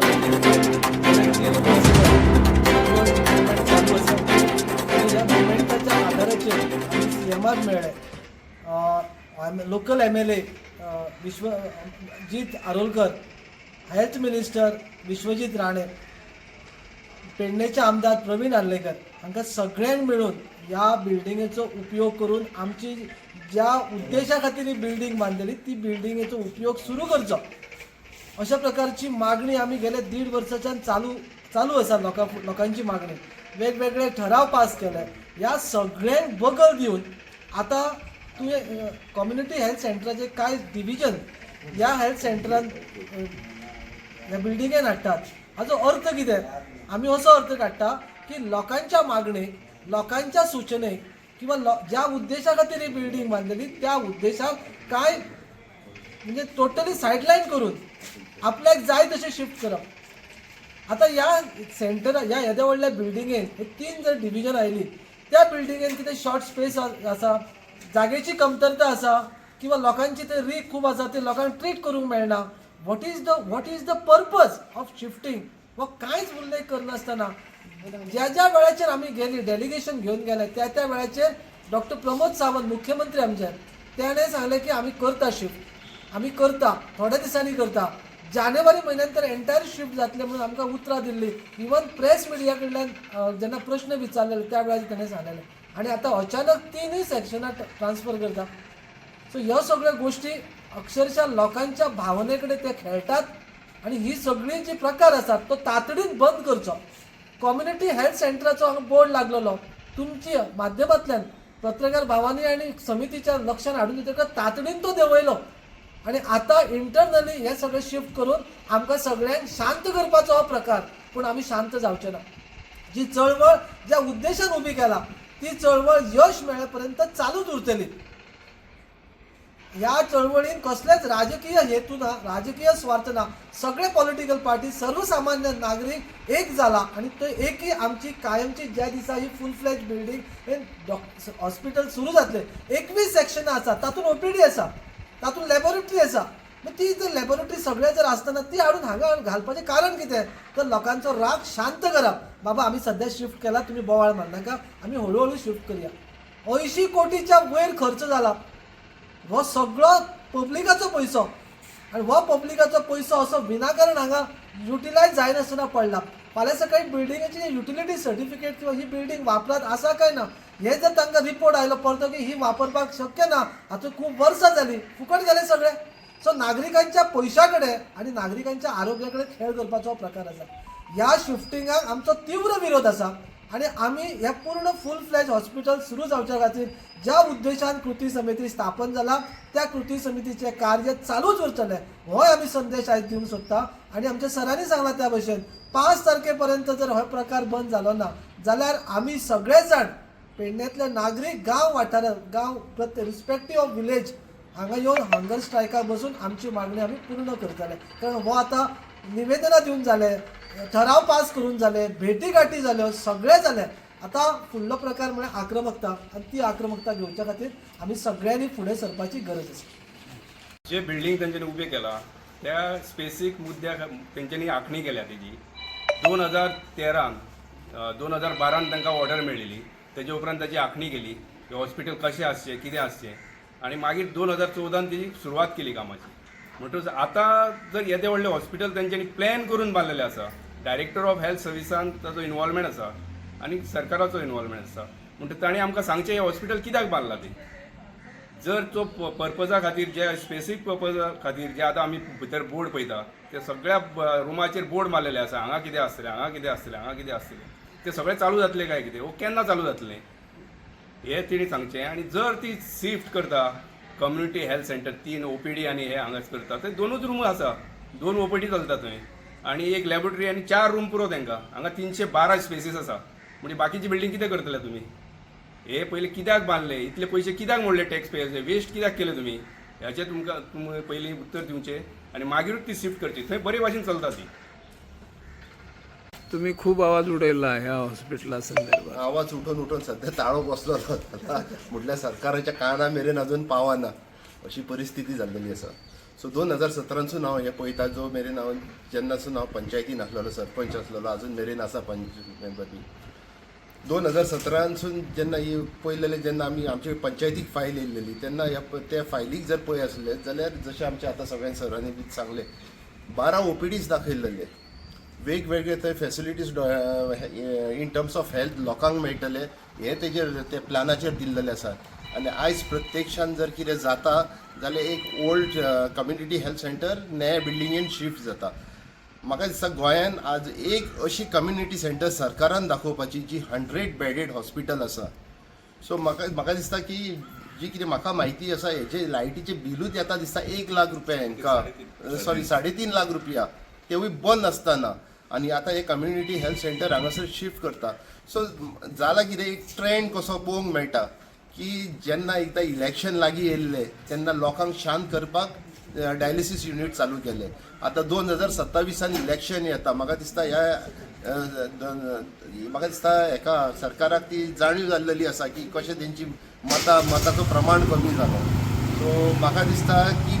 गेले वर्षभर movement local M L A Vishwajit Arolkar health minister Vishwajit Rane पेडणेचे आमदार प्रवीण आर्लेकर हांकां सगळ्यांक मेळून ह्या बिल्डिंगेचो उपयोग करून आमची ज्या उद्देशा खातीर ही बिल्डींग बांदलेली ती बिल्डिंगेचो उपयोग सुरू करचो. अशा प्रकारची मागणी आमी गेले दीड वर्साच्यान चालू चालू आसा लोकां लोकांची मागणी. वेगवेगळे ठराव पास केले ह्या सगळ्यांक बगल दिवन आतां तुवें कम्युनिटी हेल्थ सेंटराचे कांय डिव्हिजन ह्या हेल्थ सेंटरान ह्या बिल्डिंगेन हाडटात हाचो अर्थ कितें आमी असो अर्थ काडटा की लोकांच्या मागणेक लोकांच्या सुचनेक किंवा लो ज्या उद्देशा खातीर ही बिल्डींग बांदलेली त्या उद्देशाक कांय म्हणजे टोटली सायडलायन करून आपल्याक जाय तशें शिफ्ट करप. आतां ह्या सेंटर ह्या येद्या व्हडल्या बिल्डिंगेन हे तीन जर डिविजन आयली त्या बिल्डिंगेन कितें शॉर्ट स्पेस आसा जागेची कमतरता आसा किंवा लोकांची ते रीक खूब आसा ते लोकांक ट्रीट करूंक मेळना. What is the what is the purpose of shifting हो कांयच उल्लेख करनासतना ज्या ज्या वेळाचेर आमी गेली डेलिगेशन घेवन गेले त्या त्या वेळाचेर डॉक्टर प्रमोद सावंत मुख्यमंत्री आमचे तेणें सांगलें की आमी करता शिफ्ट आमी करता थोड्या दिसांनी करता. जानेवारी म्हयन्यात तर एंटायर शिफ्ट जातले म्हणून आमकां उतरां दिल्ली. इवन प्रेस मिडिया कडल्यान जेन्ना प्रश्न विचारलेले त्या वेळार ताणें सांगलेलें. आनी आतां अचानक तिनूय सेक्शनां ट्रान्सफर करता. सो ह्यो सगळ्यो गोश्टी अक्षरशः लोकांच्या भावने कडेन ते खेळटात आनी ही सगळी जी प्रकार आसात तो तातडीन बंद करचो. कम्युनिटी हेल्थ सेंटराचो हांगा बोर्ड लागलेलो. तुमची माध्यमांतल्यान पत्रकार भावांनी आनी समितीच्या लक्षान हाडून दितकच तातडीन तो देंवयलो. आणि आता इंटरनली हे सगळें शिफ्ट करून आमकां सगळ्यांक शांत करपाचो हो प्रकार. पूण आमी शांत जावचे ना. जी चळवळ ज्या उद्देशान उबी केला ती चळवळ यश मेळेपर्यंत चालूच उरतली. ह्या चळवळीन कसलेच राजकीय हेतू ना राजकीय स्वार्थ ना सगळे पॉलिटिकल पार्टी सर्वसामान्य नागरीक एक जाला आणि तो एकही आमची कायमची ज्या दिसा ही फुल फ्लेज बिल्डींग हे हॉस्पिटल सुरू जातले एकवीस सेक्शनां आसा तातूंत ओपीडी आसा तातूंत लॅबोरेटरी आसा मग ती जर लॅबोरेटरी सगळे जर आसतना ती हाडून हांगा घालपाचें कारण कितें तर लोकांचो राग शांत करप बाबा आमी सद्या शिफ्ट केला तुमी बोवाळ मारनाका आमी हळू शिफ्ट करया. अंयशीं कोटीच्या वयर खर्च जाला हो सगळो पब्लिकाचो पयसो आनी हो पब्लिकाचो पयसो असो विनाकारण हांगा युटिलायज जायनासतना पडला. फाल्यां सकाळी बिल्डिंगेची युटिलिटी सर्टिफिकेट किंवा ही बिल्डींग वापरात आसा काय ना. हे जर तांकां रिपोर्ट आयलो परतो की ही वापरपाक शक्य ना हातूंत खूब वर्सां जालीं फुकट गेले सगळे. सो नागरिकांच्या पयशा कडेन आनी नागरिकांच्या आरोग्या कडेन खेळ करपाचो प्रकार आसा ह्या शिफ्टिंगाक आमचो तीव्र विरोध आसा आणि आम्ही हे पूर्ण फुल फ्लॅज हॉस्पिटल सुरू जावच्या खातीर ज्या उद्देशान कृती समिती स्थापन जाला त्या कृती समितीचे कार्य चालूच उरचले होय आमी संदेश आयज दिवंक सोदता आणि आमच्या सरांनी सांगला त्या भशेन पांच तारखेपर्यंत जर हो प्रकार बंद जालो ना जाल्यार आमी सगळे जाण पेडण्यातले नागरीक गांव वाठारांत गांव प्रत्येक रिस्पेक्टीव ऑफ विलेज हांगा येवन हंगर स्ट्रायकाक बसून आमची मागणी आमी पूर्ण करतले कारण हो आतां निवेदनां दिवन जालें ठराव पास करून झाले भेटी गाठी जाल्यो सगळे जालें आता फुडलो प्रकार म्हळ्यार आक्रमकता आनी ती आक्रमकता घेवच्या खातीर आमी सगळ्यांनी फुडें सरपाची गरज आसा जे बिल्डिंग तेंच्यांनी उबें केला त्या स्पेसीक मुद्द्याक तेंच्यांनी आखणी केल्या तेजी दोन हजार तेरान दोन हजार बारान तांकां ऑर्डर मेळिल्ली. तेजे उपरांत ताची आखणी केली की हॉस्पिटल कशें आसचें कितें आसचें आनी मागीर दोन हजार चवदान तेजी सुरवात केली कामाची. म्हणटच आतां जर येदें व्हडलें हॉस्पिटल तेंच्यांनी प्लॅन करून बांदलेलें आसा डायरेक्टर ऑफ हेल्थ सर्विसान ताचो इन्वॉल्वमेंट आसा आनी सरकाराचो इन्वॉल्वमेंट आसा म्हणटा ताणें आमकां सांगचें हें हॉस्पिटल कित्याक बांदलां तें? जर तो पर्पजा खातीर जे स्पेसिफीक पर्पजा खातीर जे आतां आमी भितर बोर्ड पळयता ते सगळ्या रुमाचेर बोर्ड मारलेले आसा हांगा कितें आसतलें हांगा कितें आसतलें हांगा कितें आसतलें ते सगळें चालू जातलें काय कितें? वो केन्ना चालू जातलें? हें तिणें सांगचें आनी जर ती शिफ्ट करता कम्युनिटी हेल्थ सेंटर तीन ओपीडी आनी हे हांगाच करता ते दोनूच रूम आसा दोन ओपीडी चलता थंय आनी एक लॅबोरेटरी आनी चार रूम पुरो तांकां हांगा तिनशे बारा स्पेसीस आसा म्हणजे बाकीची बिल्डींग कितें करतले तुमी हे पयले कित्याक बांदले इतले पयशे कित्याक मोडले टॅक्स पेयर्स वेस्ट कित्याक केले तुमी ह्याचें तुमकां तुमी पयलीं उत्तर दिवचें आनी मागीरूच ती शिफ्ट करची थंय बरे भाशेन चलता ती तुम्ही खूप आवाज उडयला ह्या हॉस्पिटला संदर्भात. आवाज उठून उठून सध्या ताळो बसलो म्हटल्या म्हटल्यार सरकाराच्या काना मेरेन अजून पावना. अशी परिस्थिती जाल्लेली आसा सो दोन हजार सतरांसून हांव हें पळयता जो मेरेन हांव जेन्नासून हांव पंचायतीन आसलेलो सरपंच आसलेलो अजून मेरेन आसा पंच मेंबर बी दोन हजार सतरांसून जेन्ना ही पयलेले जेन्ना आमी आमचे पंचायतीक फायल येयलेली तेन्ना ह्या त्या फायलीक जर पळय आसले जाल्यार जशें आमचे आतां सगळ्यां सरांनी बी सांगले बारा ओपीडीज दाखयलेले वेगवेगळे थंय facilities in terms of health लोकांक मेळटले हे तेजेर ते प्लॅनाचेर दिल्लेले आसा. आनी आयज प्रत्यक्षान जर कितें जाता जाल्यार एक ओल्ड कम्युनिटी हेल्थ सेंटर नया बिल्डिंगेन शिफ्ट जाता. म्हाका दिसता गोंयान आज एक अशी कम्युनिटी सेंटर सरकारान दाखोवपाची जी हंड्रेड बेडेड हॉस्पिटल आसा. सो म्हाका म्हाका दिसता की जी कितें म्हाका म्हायती आसा हेचे लायटीचे बिलूच येता दिसता एक लाख रुपया हांकां सॉरी साडे तीन लाख रुपया. तेवूय बंद आसतना. आनी आतां हे कम्युनिटी हेल्थ सेंटर हांगासर शिफ्ट करता सो जाला कितें एक ट्रेंड कसो पळोवंक मेळटा की जेन्ना एकदां इलेक्शन लागीं येयल्लें तेन्ना लोकांक शांत करपाक डायलिसीस युनीट चालू केले. आतां दोन हजार सत्तावीसान इलेक्शन येता. म्हाका दिसता ह्या म्हाका दिसता हेका सरकाराक ती जाणीव जाल्लेली आसा की कशें तेंची मतां मताचो प्रमाण कमी जालो. सो म्हाका दिसता की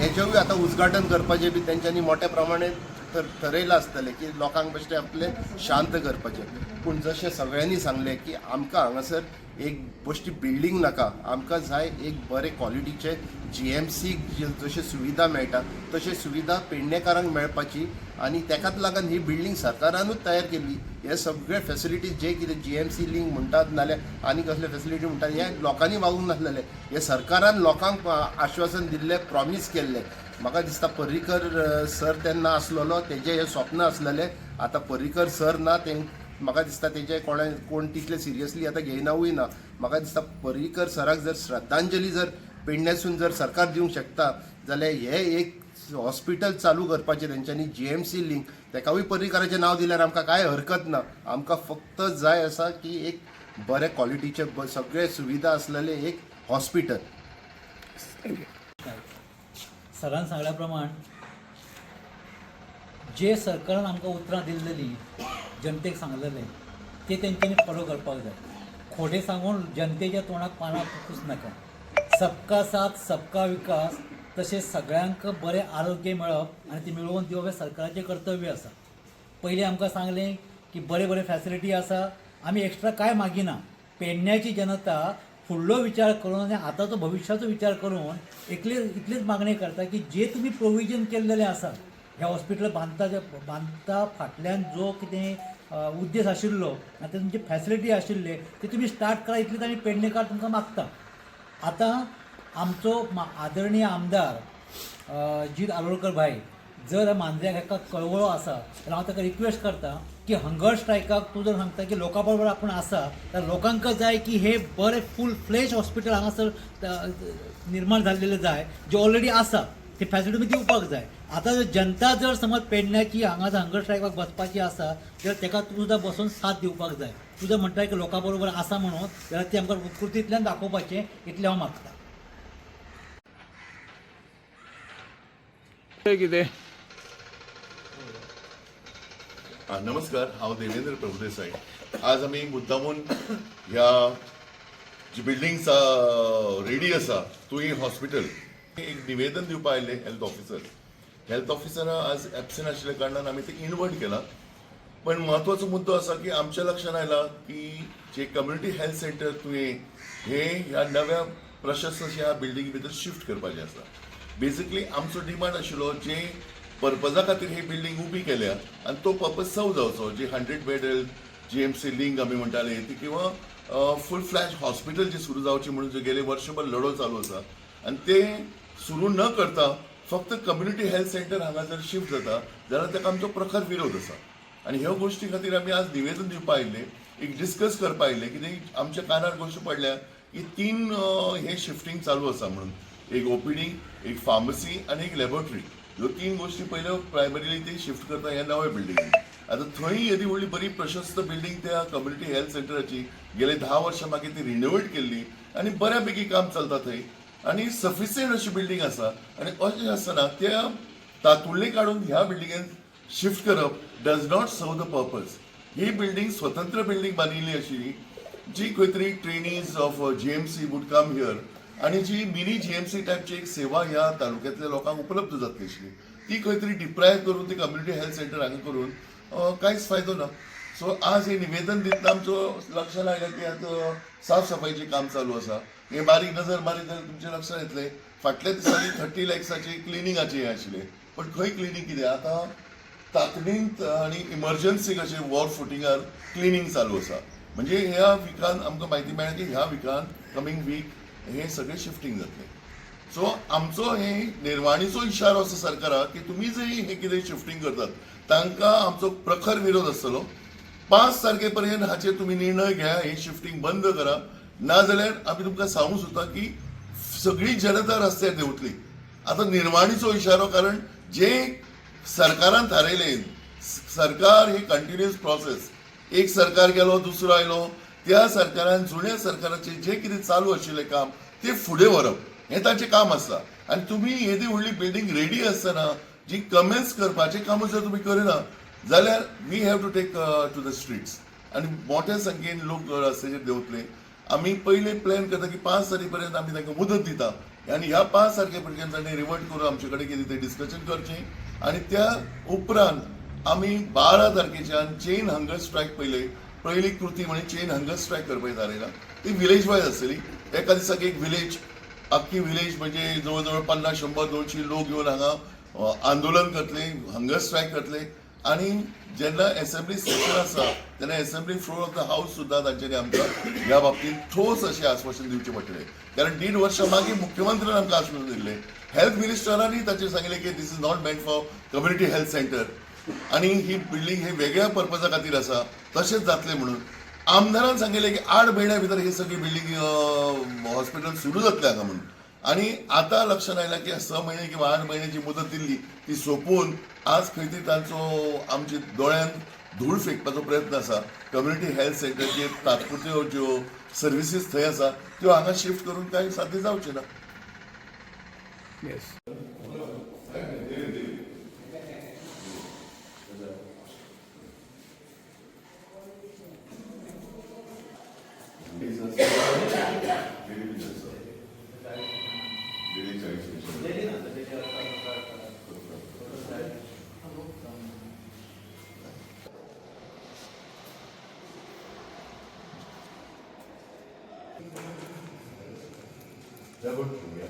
हेजेवूय आतां उद्घाटन करपाचें बी तेंच्यांनी मोठ्या प्रमाणें तर थरयलां आसतलें की लोकांक बेश्टें आपलें शांत करपाचें पूण जशें सगळ्यांनी सांगलें की आमकां हांगासर एक बेश्टी बिल्डींग नाका. आमकां जाय एक बरे क्वॉलिटीचे जी एम सीक जशे सुविधा मेळटा तशें सुविधा पेडणेकारांक मेळपाची आनी तेकाच लागून ही बिल्डींग सरकारानूच तयार केल्ली हे सगळे फेसिलिटीज जे कितें जी एम सी लिंक म्हणटात नाल्यार आनी कसले फेसिलिटी म्हणटात हे लोकांनी वागूंक नासलेले हे सरकारान लोकांक आश्वासन दिल्लें प्रॉमीस केल्लें. म्हाका दिसता पर्रीकर सर तेन्ना आसलेलो तेजें हें स्वप्न आसलेलें आतां पर्रीकर सर ना तें म्हाका दिसता तेजे कोणें कोण तितले सिरियसली आतां घेयनावूय ना. म्हाका दिसता पर्रीकर सराक जर श्रद्धांजली जर पेडण्यासून जर सरकार दिवंक शकता जाल्यार हे एक हॉस्पिटल चालू करपाचें तेंच्यांनी जी एम सी लिंक तेकावूय पर्रीकराचें नांव दिल्यार आमकां कांय हरकत ना. आमकां फक्त जाय आसा की एक बरे क्वॉलिटीचे सगळे सुविधा आसलेले एक हॉस्पिटल सरान सांगल्या प्रमाण जे सरकारान आमकां उतरां दिल्लेली जनतेक सांगलेलें ते तेंच्यांनी फॉलो करपाक जाय. खोटे सांगून जनतेच्या तोंडाक पानां फुकूच नाका. सबका साथ सबका विकास तशें सगळ्यांक बरें आरोग्य मेळप आनी तें मेळोवन दिवप हें सरकाराचें कर्तव्य आसा. पयलीं आमकां सांगलें की बरे बरे फॅसिलिटी आसा आमी एक्स्ट्रा कांय मागिना. पेडण्याची जनता फुडलो विचार करून आनी आतांचो भविश्याचो विचार करून इतले इतलीच मागणी करता की जे तुमी प्रोविजन केल्लेलें आसा ह्या हॉस्पिटल बांदता बांदता फाटल्यान जो कितें उद्देश आशिल्लो आनी ते तुमचे फॅसिलिटी आशिल्ले ते तुमी स्टार्ट करा इतलीच आमी पेडणेकार तुमकां मागता. आतां आमचो मा- आदरणीय आमदार जीत आलोळकर भाई जर मांजऱ्याक हेका कळवळो आसा जाल्यार हांव ताका रिक्वेस्ट करता की हंगर स्ट्रायकाक तूं जर सांगता की लोकां बरोबर आपूण आसा तर लोकांक जाय की हे बरें फूल फ्लेश हॉस्पिटल हांगासर निर्माण जाल्लेलें जाय जे ऑलरेडी आसा ते फॅसिलिटी दिवपाक जाय. आतां जर जनता जर समज पेडण्याची हांगा जर हंगर स्ट्रायकाक बसपाची आसा जाल्यार तेका तूं सुद्दां बसून साथ दिवपाक जाय. तूं जर म्हणटा की लोकां बरोबर आसा म्हणून जाल्यार ती आमकां उत्कृतींतल्यान दाखोवपाचें इतलें हांव मागतां कितें हा, नमस्कार हांव देवेंद्र प्रभुदेसाई आज आमी मुद्दामून ह्या जी बिल्डिंग्स रेडी आसा तुवें हॉस्पिटल एक निवेदन दिवपा आयले हेल्थ ऑफिसर हेल्थ ऑफिसर आज एबसेंट आशिल्ल्या कारणान आमी ते इनवर्ट केला. पण म्हत्वाचो मुद्दो असा की आमच्या लक्षात आयला की जे कम्युनिटी हेल्थ सेंटर तुवें हे ह्या नव्या प्रशस्त ह्या बिल्डिंगे भितर शिफ्ट करपाचें आसा बेसिकली आमचो डिमांड आशिल्लो जे पर्पजा खातीर ही बिल्डींग उबी केल्या आनी तो पर्पज सव जावचो जी hundred bed G M C link आमी म्हणटाले ती किंवा फूल फ्लॅश हॉस्पिटल जी सुरू जावची म्हणून जे गेले वर्षभर लढो चालू आसा आनी ते सुरू न करता फक्त कम्युनिटी हेल्थ सेंटर हांगा जर शिफ्ट जाता. जाल्यार ताका आमचो प्रखर विरोध आसा आनी ह्यो गोश्टी खातीर आमी आज निवेदन दिवपा आयिल्ले एक डिस्कस करपा आयिल्ले कितें आमच्या कानार गोश्ट पडल्या की तीन हे शिफ्टिंग चालू आसा म्हणून. एक ओपीडी एक फार्मसी आनी एक लॅबोरेटरी ह्यो तीन गोश्टी पयल्यो प्रायमरीली ती शिफ्ट करता ह्या नव्या बिल्डिंगेन आतां थंय येदी व्हडली बरी प्रशस्त बिल्डिंग त्या कम्युनिटी हेल्थ सेंटराची गेले धा वर्सां मागीर ती रिनोवेट केल्ली आनी बऱ्यापैकी काम चलता थंय. आनी सफिशियंट अशी बिल्डिंग आसा आनी अशें आसतना त्या तातुंतली काडून ह्या बिल्डिंगेन शिफ्ट करप does not serve the purpose he building स्वतंत्र बिल्डिंग बांदिल्ली आशिल्ली जी खंय तरी trainees of G M C would come here आणि जी मिनी जीएमसी टाईपची एक सेवा ह्या तालुक्यातल्या लोकांक उपलब्ध जातली ती खंय तरी डिप्राय करून ती कम्युनिटी हेल्थ सेंटर हांगा करून कांयच फायदो ना. सो आज हे निवेदन दितना आमचो लक्षात आयलें की आतां साफसफाईचे काम चालू आसा हे बारीक नजर मारीत जाल्यार तुमच्या लक्षात येतलें. फाटल्या दिसांनी थर्टी लॅक्साचे क्लिनिंगाचे हे आशिल्ले पण खंय क्लिनींग कितें? आतां तातडीन आणि इमर्जन्सीक अशें वॉर फुटिंगार क्लिनींग चालू आसा म्हणजे ह्या विकान आमकां म्हायती मेळ्ळ्या की ह्या विकान कमिंग वीक हे सगळें शिफ्टिंग जातले सो आमचो हे निर्वाणीचो इशारो आसा सरकाराक की तुमी जे हे कितें शिफ्टिंग करतात तांकां आमचो प्रखर विरोध आसतलो पांच तारखे पर्यंत हाचेर तुमी निर्णय घ्या हे शिफ्टिंग बंद करा. नाजाल्यार आमी तुमकां सांगूं सोदता की सगळी जनता रस्त्यार देंवतली. आतां निर्वाणीचो इशारो कारण जे सरकारान थारायले सरकार ही कंटिन्युअस प्रोसेस एक सरकार गेलो दुसरो आयलो त्या सरकारान जुन्या सरकाराचे जे कितें चालू आशिल्लें काम ते फुडें व्हरप. हें ताचें काम आसता. आनी तुमी येदी व्हडली बिल्डींग रेडी आसतना जी कमेंट्स करपाचें काम जर तुमी करिना जाल्यार we have to take to the streets. आनी मोठ्या संख्येन लोक रस्त्याचेर देंवतले आमी पयले प्लॅन करता की पांच तारीख पर्यंत आमी तांकां मुदत दिता. आनी ह्या पांच तारखे पर्यंत तांणी रिवर्ट करून आमचे कडेन कितें तें डिस्कशन करचें. आनी त्या उपरांत आमी बारा तारखेच्यान चेन हंगर स्ट्रायक पयले पयली कृती म्हणजे चेन हंगर स्ट्रायक करपाची थारायला ती विलेज वायज आसतली एका दिसाक एक विलेज अख्खी विलेज म्हणजे जवळ जवळ पन्नास शंबर दोनशी लोक येवन हांगा आंदोलन करतले हंगर स्ट्रायक करतले. आणि जेन्ना असेंब्ली सेशन आसा तेन्ना assembly floor of the house सुद्दां तांच्यांनी आमकां ह्या बाबतींत ठोस अशें आश्वासन दिवचें पडटलें कारण दीड वर्सां मागीर मुख्यमंत्र्यान आमकां आश्वासन दिल्लें हेल्थ मिनिस्टरांनी ताचेर सांगिल्लें की this is not meant for community health centre आणि ही बिल्डींग हे वेगळ्या पर्पजा खातीर आसा तशेंच जातलें म्हणून. आमदारान सांगिल्लें की आठ म्हयन्या भितर ही सगळी बिल्डींग हॉस्पिटल सुरू जातलें हांगा म्हणून. आणि आता लक्षात आयला की स महिने किंवा आठ महिन्याची मुदत दिल्ली ती सोंपोवन आज खंय तरी तांचो आमच्या दोळ्यान धूळ फेकपाचो प्रयत्न आसा कम्युनिटी हेल्थ सेंटरचेर तात्पुरत्यो ज्यो सर्विसीस थंय आसा त्यो हांगा शिफ्ट करून कांय साध्य जावचें ना. Yes Double, two, yeah.